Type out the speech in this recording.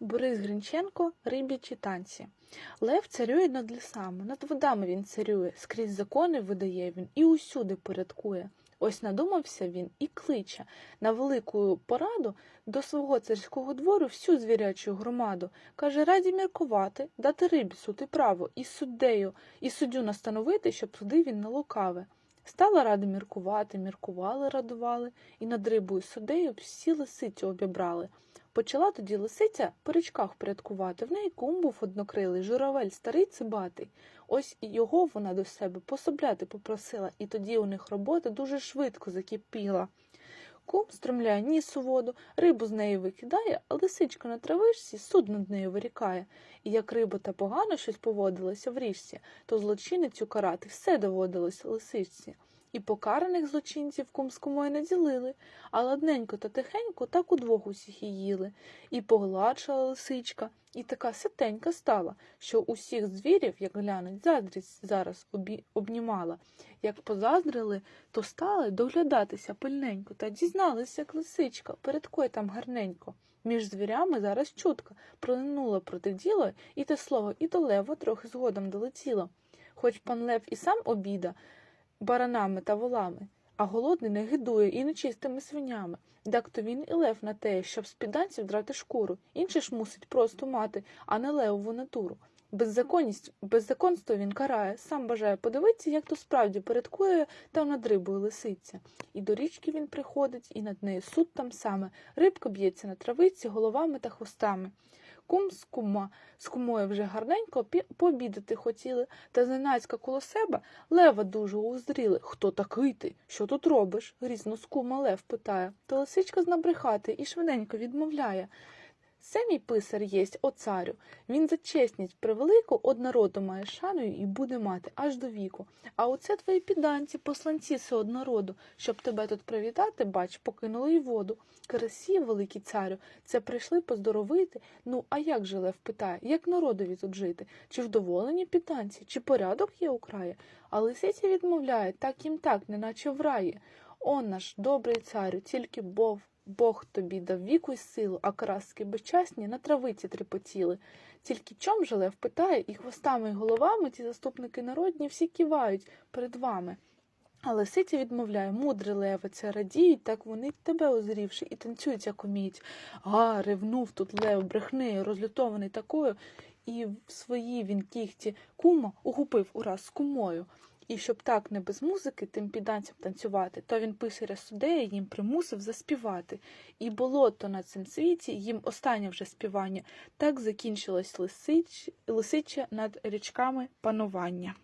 Борис Гринченко Рибічі танці. Лев царює над лісами, над водами він царює, скрізь закони видає він і усюди порядкує. Ось надумався він і кличе на велику пораду до свого царського двору всю звірячу громаду. Каже, раді міркувати, дати рибі суд і право, і суддею, і суддю настановити, щоб судив він на лукаве. Стала ради міркувати, міркували, радували, і над рибою суддею всі лисицю обібрали. Почала тоді лисиця по річках порядкувати. В неї кум був однокрилий, журавель старий цибатий. Ось його вона до себе пособляти попросила, і тоді у них робота дуже швидко закипіла. Кум стромляє ніс у воду, рибу з неї викидає, а лисичка на травишці суд над нею вирікає. І як риба та погано щось поводилася в річці, то злочинницю карати все доводилось лисичці. І покараних злочинців кум з не ділили, а ладненько та тихенько так удвох усіх і їли. І погладшала лисичка, і така ситенька стала, що усіх звірів, як глянуть, заздрість зараз обі... обнімала. Як позаздрили, то стали доглядатися пильненько та дізналися, як лисичка, перед передкой там гарненько. Між звірями зараз чутка пролинула проти діло, і те слово і до лева трохи згодом долетіло. Хоч пан Лев і сам обіда баранами та волами, а голодний не гидує і нечистими свинями. Так то він і лев на те, щоб з підданців драти шкуру, інший ж мусить просто мати, а не левову натуру. Беззаконність, беззаконство він карає, сам бажає подивитися, як то справді порядкує там над рибою лисиця. І до річки він приходить, і над нею суд там саме. Рибка б'ється на травиці головами та хвостами. Кум з кума з кумою вже гарненько пообідати хотіли, та зненацька коло себе лева дуже узріли. Хто такий ти? Що тут робиш? грізно з кума лев питає. Та лисичка знабрехати і швиденько відмовляє. Це мій писар єсть, о царю. Він за чесність превелику од народу має шаною і буде мати аж до віку. А оце твої підданці, посланці все однороду, щоб тебе тут привітати, бач, покинули й воду. Красі, великий царю, це прийшли поздоровити. Ну, а як же Лев питає, як народові тут жити? Чи вдоволені підданці, чи порядок є у краї? А лисиця відмовляє, так їм так, неначе в раї. О, наш добрий царю, тільки Бог, Бог тобі дав віку й силу, а краски безчасні на травиці трепотіли. Тільки чом же Лев питає, і хвостами й головами ті заступники народні всі кивають перед вами. А лисиця відмовляє, мудре леве, це радіють, так вони тебе озрівши, і танцюють, як уміють. А, ревнув тут лев брехнею, розлютований такою, і в свої він кіхті кума ухопив ураз з кумою. І щоб так не без музики тим підданцям танцювати, то він писаря судея їм примусив заспівати. І було то на цим світі їм останнє вже співання. Так закінчилось лисич, лисиче над річками панування.